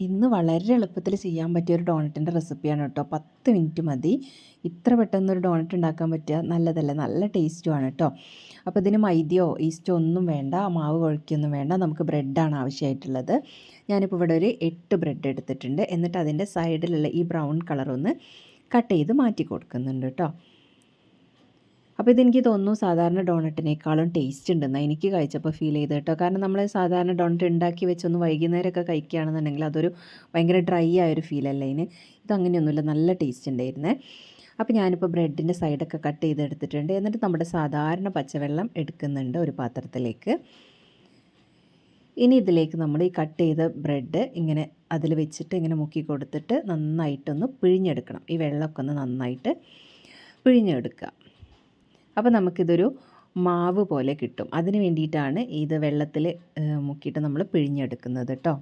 ഇന്ന് വളരെ എളുപ്പത്തിൽ ചെയ്യാൻ പറ്റിയ ഒരു ഡോണറ്റിന്റെ റെസിപ്പിയാണ് കേട്ടോ. പത്ത് മിനിറ്റ് മതി. ഇത്ര പെട്ടെന്ന് ഒരു ഡോണറ്റ് ഉണ്ടാക്കാൻ പറ്റുക നല്ലതല്ലേ. നല്ല ടേസ്റ്റുമാണ് കേട്ടോ. അപ്പോൾ ഇതിന് മൈദയോ ഈസ്റ്റോ ഒന്നും വേണ്ട. മാവ് കുഴക്കൊന്നും വേണ്ട. നമുക്ക് ബ്രെഡാണ് ആവശ്യമായിട്ടുള്ളത്. ഞാനിപ്പോൾ ഇവിടെ ഒരു എട്ട് ബ്രെഡ് എടുത്തിട്ടുണ്ട്. എന്നിട്ട് അതിന്റെ സൈഡിലുള്ള ഈ ബ്രൗൺ കളറൊന്ന് കട്ട് ചെയ്ത് മാറ്റി കൊടുക്കുന്നുണ്ട് കേട്ടോ. അപ്പോൾ ഇതെനിക്ക് തോന്നുന്നു സാധാരണ ഡോണറ്റിനേക്കാളും ടേസ്റ്റ് ഉണ്ടെന്ന് എനിക്ക് കഴിച്ചപ്പോൾ ഫീൽ ചെയ്ത് കേട്ടോ. കാരണം നമ്മൾ സാധാരണ ഡോണറ്റ് ഉണ്ടാക്കി വെച്ചൊന്ന് വൈകുന്നേരമൊക്കെ കഴിക്കുകയാണെന്നുണ്ടെങ്കിൽ അതൊരു ഭയങ്കര ഡ്രൈ ആയൊരു ഫീലല്ലേ ഇതിന് ഇതങ്ങനെയൊന്നുമില്ല നല്ല ടേസ്റ്റ് ഉണ്ടായിരുന്നേ. അപ്പോൾ ഞാനിപ്പോൾ ബ്രെഡിന്റെ സൈഡൊക്കെ കട്ട് ചെയ്തെടുത്തിട്ടുണ്ട്. എന്നിട്ട് നമ്മുടെ സാധാരണ പച്ചവെള്ളം എടുക്കുന്നുണ്ട് ഒരു പാത്രത്തിലേക്ക്. ഇനി ഇതിലേക്ക് നമ്മൾ ഈ കട്ട് ചെയ്ത ബ്രെഡ് ഇങ്ങനെ അതിൽ വെച്ചിട്ട് ഇങ്ങനെ മുക്കി കൊടുത്തിട്ട് നന്നായിട്ടൊന്ന് പിഴിഞ്ഞെടുക്കണം. ഈ വെള്ളമൊക്കെ ഒന്ന് നന്നായിട്ട് പിഴിഞ്ഞെടുക്കുക. അപ്പോൾ നമുക്കിതൊരു മാവ് പോലെ കിട്ടും. അതിന് വേണ്ടിയിട്ടാണ് ഇത് വെള്ളത്തിൽ മുക്കിയിട്ട് നമ്മൾ പിഴിഞ്ഞെടുക്കുന്നത് കേട്ടോ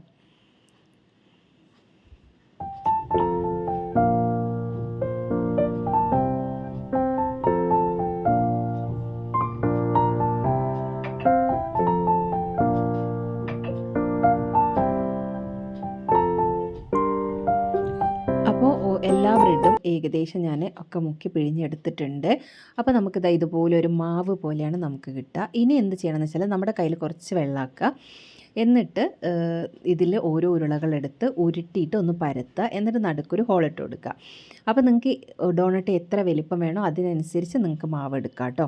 ബ്രെഡും ഏകദേശം ഞാൻ ഒക്കെ മുക്കി പിഴിഞ്ഞെടുത്തിട്ടുണ്ട്. അപ്പോൾ നമുക്കിത് ഇതുപോലെ ഒരു മാവ് പോലെയാണ് നമുക്ക് കിട്ടുക. ഇനി എന്ത് ചെയ്യണമെന്ന് വെച്ചാൽ നമ്മുടെ കയ്യിൽ കുറച്ച് വെള്ളമാക്കുക എന്നിട്ട് ഇതിൽ ഓരോ ഉരുളകളെടുത്ത് ഉരുട്ടിയിട്ട് ഒന്ന് പരത്തുക. എന്നിട്ട് നടുക്കൊരു ഹോളിട്ട് കൊടുക്കുക. അപ്പോൾ നിങ്ങൾക്ക് ഡോണട്ട് എത്ര വലിപ്പം വേണോ അതിനനുസരിച്ച് നിങ്ങൾക്ക് മാവ് എടുക്കാം കേട്ടോ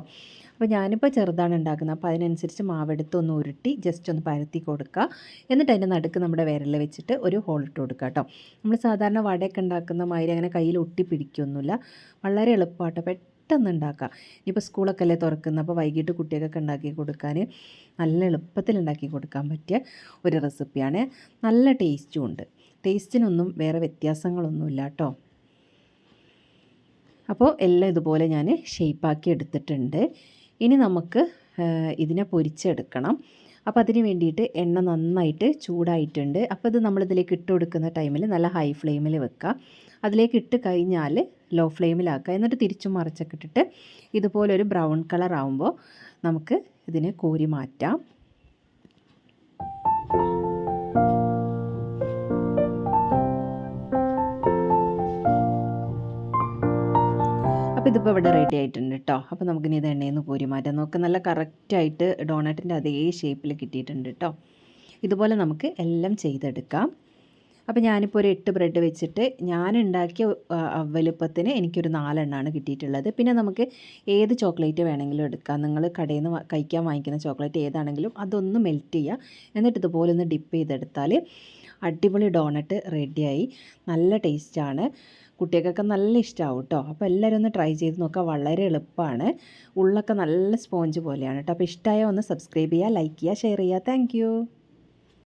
അപ്പോൾ ഞാനിപ്പോൾ ചെറുതാണ് ഉണ്ടാക്കുന്നത്. അപ്പോൾ അതിനനുസരിച്ച് മാവെടുത്ത് ഒന്ന് ഉരുട്ടി ജസ്റ്റ് ഒന്ന് പരത്തി കൊടുക്കുക. എന്നിട്ട് അതിന്റെ നടുക്ക് നമ്മുടെ വിരൽ വെച്ചിട്ട് ഒരു ഹോൾ ഇട്ട് കൊടുക്കുക കേട്ടോ നമ്മൾ സാധാരണ വടയൊക്കെ ഉണ്ടാക്കുന്ന മാതിരി അങ്ങനെ കയ്യിൽ ഒട്ടി പിടിക്കൊന്നുമില്ല വളരെ എളുപ്പമാട്ടോ. പെട്ടെന്ന് ഉണ്ടാക്കാം ഇനിയിപ്പോൾ സ്കൂളൊക്കെ അല്ലേ തുറക്കുന്നത് അപ്പോൾ വൈകിട്ട് കുട്ടികൾക്കൊക്കെ ഉണ്ടാക്കി കൊടുക്കാൻ നല്ല എളുപ്പത്തിൽ ഉണ്ടാക്കി കൊടുക്കാൻ പറ്റിയ ഒരു റെസിപ്പിയാണ്. നല്ല ടേസ്റ്റും ഉണ്ട്. ടേസ്റ്റിനൊന്നും വേറെ വ്യത്യാസങ്ങളൊന്നുമില്ല കേട്ടോ. അപ്പോൾ എല്ലാം ഇതുപോലെ ഞാൻ ഷേപ്പാക്കി എടുത്തിട്ടുണ്ട്. ഇനി നമുക്ക് ഇതിനെ പൊരിച്ചെടുക്കണം. അപ്പോൾ അതിന് വേണ്ടിയിട്ട് എണ്ണ നന്നായിട്ട് ചൂടായിട്ടുണ്ട്. അപ്പോൾ ഇത് നമ്മളിതിലേക്ക് ഇട്ട് കൊടുക്കുന്ന ടൈമിൽ നല്ല ഹൈ ഫ്ലെയിമിൽ വെക്കുക അതിലേക്ക് ഇട്ട് കഴിഞ്ഞാൽ ലോ ഫ്ലെയിമിലാക്കുക. എന്നിട്ട് തിരിച്ചും മറിച്ചൊക്കെ ഇട്ടിട്ട് ഇതുപോലൊരു ബ്രൗൺ കളർ ആവുമ്പോൾ നമുക്ക് ഇതിനെ കോരി മാറ്റാം. അപ്പോൾ ഇതിപ്പോൾ ഇവിടെ റെഡി ആയിട്ടുണ്ട് കേട്ടോ അപ്പോൾ നമുക്കിനി ഇത് എണ്ണയിൽ നിന്ന് കോരി മാറ്റാം. നമുക്ക് നല്ല കറക്റ്റായിട്ട് ഡോണറ്റിന്റെ അതേ ഷേപ്പിൽ കിട്ടിയിട്ടുണ്ട് കേട്ടോ ഇതുപോലെ നമുക്ക് എല്ലാം ചെയ്തെടുക്കാം. അപ്പോൾ ഞാനിപ്പോൾ ഒരു എട്ട് ബ്രെഡ് വെച്ചിട്ട് ഞാൻ ഉണ്ടാക്കിയ വലുപ്പത്തിന് എനിക്കൊരു നാലെണ്ണമാണ് കിട്ടിയിട്ടുള്ളത്. പിന്നെ നമുക്ക് ഏത് ചോക്ലേറ്റ് വേണമെങ്കിലും എടുക്കാം. നിങ്ങൾ കടയിൽ നിന്ന് കഴിക്കാൻ വാങ്ങിക്കുന്ന ചോക്ലേറ്റ് ഏതാണെങ്കിലും അതൊന്ന് മെൽറ്റ് ചെയ്യുക എന്നിട്ട് ഇതുപോലെ ഒന്ന് ഡിപ്പ് ചെയ്തെടുത്താൽ അടിപൊളി ഡോണറ്റ് റെഡിയായി നല്ല ടേസ്റ്റാണ് കുട്ടികൾക്കൊക്കെ നല്ല ഇഷ്ടമാവും കേട്ടോ അപ്പോൾ എല്ലാവരും ഒന്ന് ട്രൈ ചെയ്ത് നോക്കുക വളരെ എളുപ്പമാണ് ഉള്ളൊക്കെ നല്ല സ്പോഞ്ച് പോലെയാണ് കേട്ടോ അപ്പോൾ ഇഷ്ടമായ ഒന്ന് സബ്സ്ക്രൈബ് ചെയ്യുക ലൈക്ക് ചെയ്യുക ഷെയർ ചെയ്യുക താങ്ക്